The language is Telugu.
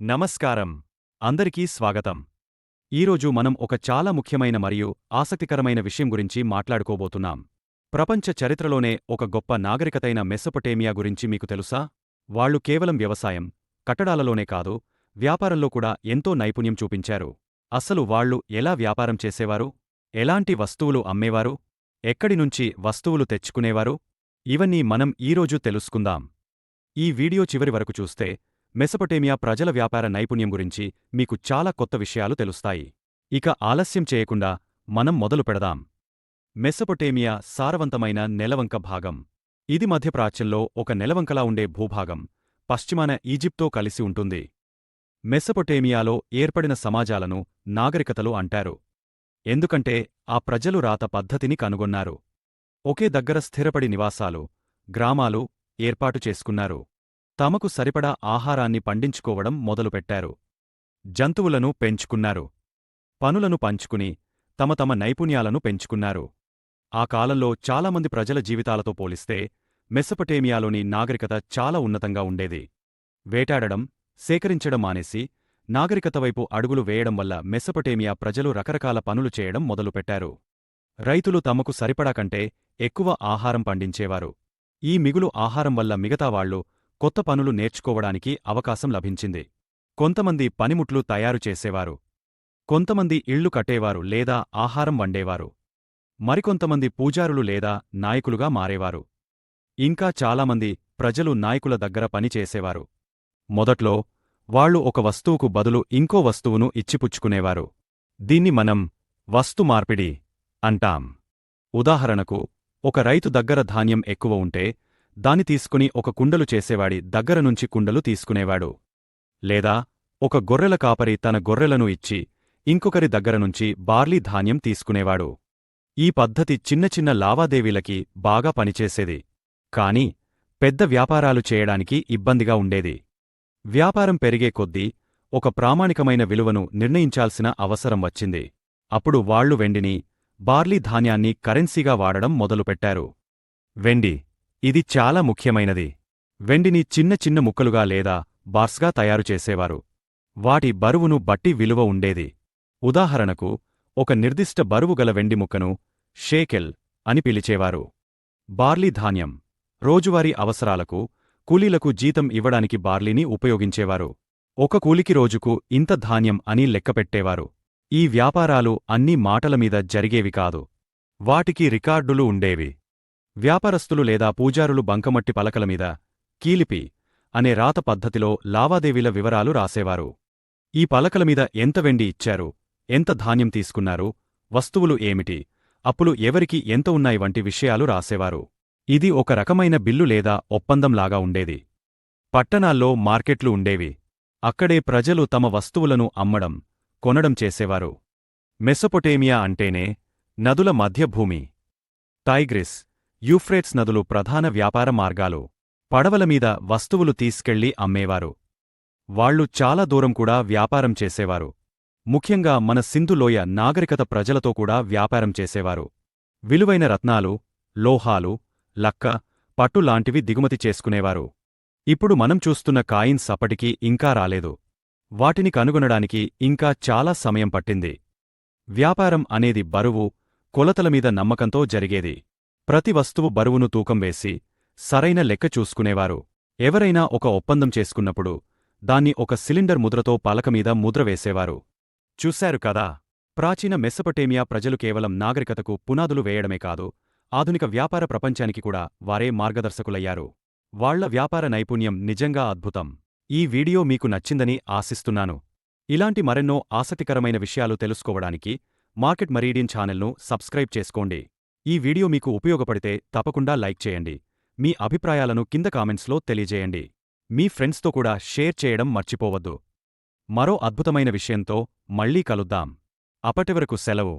నమస్కారం. అందరికీ స్వాగతం. ఈరోజు మనం ఒక చాలా ముఖ్యమైన మరియు ఆసక్తికరమైన విషయం గురించి మాట్లాడుకోబోతున్నాం. ప్రపంచ చరిత్రలోనే ఒక గొప్ప నాగరికతైన మెస్సొపటేమియా గురించి మీకు తెలుసా? వాళ్ళు కేవలం వ్యవసాయం కట్టడాలలోనే కాదు వ్యాపారంలో కూడా ఎంతో నైపుణ్యం చూపించారు. అసలు వాళ్ళు ఎలా వ్యాపారం చేసేవారు? ఎలాంటి వస్తువులు అమ్మేవారు? ఎక్కడినుంచి వస్తువులు తెచ్చుకునేవారు? ఇవన్నీ మనం ఈరోజు తెలుసుకుందాం. ఈ వీడియో చివరి వరకు చూస్తే మెసపటేమియా ప్రజల వ్యాపార నైపుణ్యం గురించి మీకు చాలా కొత్త విషయాలు తెలుస్తాయి. ఇక ఆలస్యం చేయకుండా మనం మొదలు పెడదాం. మెసపటేమియా సారవంతమైన నెలవంక భాగం. ఇది మధ్యప్రాచ్యంలో ఒక నెలవంకలా ఉండే భూభాగం. పశ్చిమాన ఈజిప్తో కలిసి ఉంటుంది. మెసపొటేమియాలో ఏర్పడిన సమాజాలను నాగరికతలు అంటారు. ఎందుకంటే ఆ ప్రజలు రాత పద్ధతిని కనుగొన్నారు. ఒకే దగ్గర స్థిరపడి నివాసాలు గ్రామాలు ఏర్పాటు చేసుకున్నారు. తమకు సరిపడా ఆహారాన్ని పండించుకోవడం మొదలుపెట్టారు. జంతువులను పెంచుకున్నారు. పనులను పంచుకుని తమ తమ నైపుణ్యాలను పెంచుకున్నారు. ఆ కాలంలో చాలామంది ప్రజల జీవితాలతో పోలిస్తే మెస్సపటేమియాలోని నాగరికత చాలా ఉన్నతంగా ఉండేది. వేటాడడం సేకరించడం మానేసి నాగరికతవైపు అడుగులు వేయడం వల్ల మెస్సపటేమియా ప్రజలు రకరకాల పనులు చేయడం మొదలుపెట్టారు. రైతులు తమకు సరిపడా కంటే ఎక్కువ ఆహారం పండించేవారు. ఈ మిగులు ఆహారం వల్ల మిగతావాళ్ళు కొత్త పనులు నేర్చుకోవడానికి అవకాశం లభించింది. కొంతమంది పనిముట్లు తయారు చేసేవారు. కొంతమంది ఇళ్ళు కట్టేవారు లేదా ఆహారం వండేవారు. మరికొంతమంది పూజారులు లేదా నాయకులుగా మారేవారు. ఇంకా చాలామంది ప్రజలు నాయకుల దగ్గర పనిచేసేవారు మొదట్లో వాళ్ళు ఒక వస్తువుకు బదులు ఇంకో వస్తువును ఇచ్చిపుచ్చుకునేవారు. దీన్ని మనం వస్తు మార్పిడి అంటాం. ఉదాహరణకు ఒక రైతు దగ్గర ధాన్యం ఎక్కువ ఉంటే దాని తీసుకుని ఒక కుండలు చేసేవాడి దగ్గరనుంచి కుండలు తీసుకునేవాడు. లేదా ఒక గొర్రెల కాపరి తన గొర్రెలను ఇచ్చి ఇంకొకరి దగ్గరనుంచి బార్లీ ధాన్యం తీసుకునేవాడు. ఈ పద్ధతి చిన్న చిన్న లావాదేవీలకి బాగా పనిచేసేది. కాని పెద్ద వ్యాపారాలు చేయడానికి ఇబ్బందిగా ఉండేది. వ్యాపారం పెరిగే కొద్దీ ఒక ప్రామాణికమైన విలువను నిర్ణయించాల్సిన అవసరం వచ్చింది. అప్పుడు వాళ్ళు వెండిని బార్లీ ధాన్యాన్ని కరెన్సీగా వాడడం మొదలుపెట్టారు. వెండి ఇది చాలా ముఖ్యమైనది. వెండిని చిన్న చిన్న ముక్కలుగా లేదా బార్స్గా తయారు చేసేవారు. వాటి బరువును బట్టి విలువ ఉండేది. ఉదాహరణకు ఒక నిర్దిష్ట బరువు గల వెండి ముక్కను షేకెల్ అని పిలిచేవారు. బార్లీ ధాన్యం. రోజువారీ అవసరాలకు కూలీలకు జీతం ఇవ్వడానికి బార్లీని ఉపయోగించేవారు. ఒక కూలికి రోజుకు ఇంత ధాన్యం అని లెక్కపెట్టేవారు. ఈ వ్యాపారాలు అన్ని మాటలమీద జరిగేవి కాదు. వాటికి రికార్డులు ఉండేవి. వ్యాపారస్తులు లేదా పూజారులు బంకమట్టి పలకలమీద కీలిపి అనే రాత పద్ధతిలో లావాదేవీల వివరాలు రాసేవారు. ఈ పలకలమీద ఎంత వెండి ఇచ్చారు? ఎంత ధాన్యం తీసుకున్నారు? వస్తువులు ఏమిటి? అప్పులు ఎవరికి ఎంత ఉన్నాయి? వంటి విషయాలు రాసేవారు. ఇది ఒక రకమైన బిల్లు లేదా ఒప్పందంలాగా ఉండేది. పట్టణాల్లో మార్కెట్లు ఉండేవి. అక్కడే ప్రజలు తమ వస్తువులను అమ్మడం కొనడం చేసేవారు. మెసొపొటేమియా అంటేనే నదుల మధ్యభూమి టైగ్రిస్ యూఫ్రేట్స్ నదులు ప్రధాన వ్యాపార మార్గాలు. పడవలమీద వస్తువులు తీసుకెళ్ళి అమ్మేవారు. వాళ్ళు చాలా దూరం కూడా వ్యాపారం చేసేవారు. ముఖ్యంగా మన సింధులోయ నాగరికత ప్రజలతో కూడా వ్యాపారం చేసేవారు. విలువైన రత్నాలు లోహాలు లక్క పట్టు లాంటివి దిగుమతి చేసుకునేవారు. ఇప్పుడు మనం చూస్తున్న కాయిన్స్ అప్పటికీ ఇంకా రాలేదు. వాటిని కనుగొనడానికి ఇంకా చాలా సమయం పట్టింది. వ్యాపారం అనేది బరువు కొలతలమీద నమ్మకంతో జరిగేది. ప్రతి వస్తువు బరువును తూకం వేసి సరైన లెక్క చూసుకునేవారు. ఎవరైనా ఒక ఒప్పందం చేసుకున్నప్పుడు దాన్ని ఒక సిలిండర్ ముద్రతో పలకమీద ముద్ర వేసేవారు. చూశారు కదా! ప్రాచీన మెస్సపటేమియా ప్రజలు కేవలం నాగరికతకు పునాదులు వేయడమే కాదు ఆధునిక వ్యాపార ప్రపంచానికి కూడా వారే మార్గదర్శకులయ్యారు. వాళ్ళ వ్యాపార నైపుణ్యం నిజంగా అద్భుతం. ఈ వీడియో మీకు నచ్చిందని ఆశిస్తున్నాను. ఇలాంటి మరెన్నో ఆసక్తికరమైన విషయాలు తెలుసుకోవడానికి మార్కెట్ మరీడియన్ ఛానల్ను సబ్స్క్రైబ్ చేసుకోండి. ఈ వీడియో మీకు ఉపయోగపడితే తప్పకుండా లైక్ చేయండి. మీ అభిప్రాయాలను కింద కామెంట్స్లో తెలియజేయండి. మీ ఫ్రెండ్స్తో కూడా షేర్ చేయడం మర్చిపోవద్దు. మరో అద్భుతమైన విషయంతో మళ్ళీ కలుద్దాం. అప్పటివరకు సెలవు.